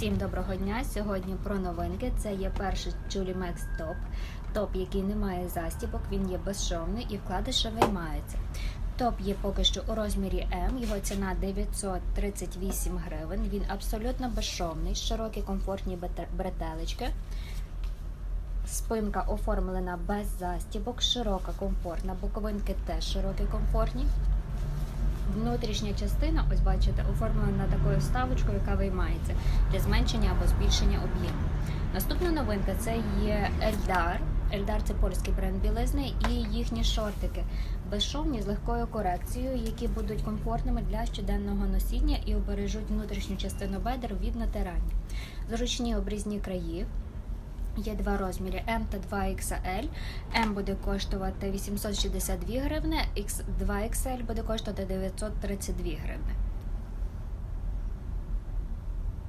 Всім доброго дня! Сьогодні про новинки. Це є перший Max топ. Топ, який не має застібок, він є безшовний і вкладиші виймаються. Топ є поки що у розмірі М, його ціна 938 гривень. Він абсолютно безшовний, широкі комфортні бретелечки. Спинка оформлена без застібок, широка, комфортна, боковинки теж широкі, комфортні. Внутрішня частина, ось бачите, оформлена такою вставочкою, яка виймається для зменшення або збільшення об'єму. Наступна новинка це є Ельдар. Ельдар це польський бренд білизни і їхні шортики безшовні з легкою корекцією, які будуть комфортними для щоденного носіння і обережуть внутрішню частину бедер від натирання. Зручні обрізні краї. Є два розміри М та 2XL. М буде коштувати 862 гривни, X 2XL буде коштувати 932 гривни.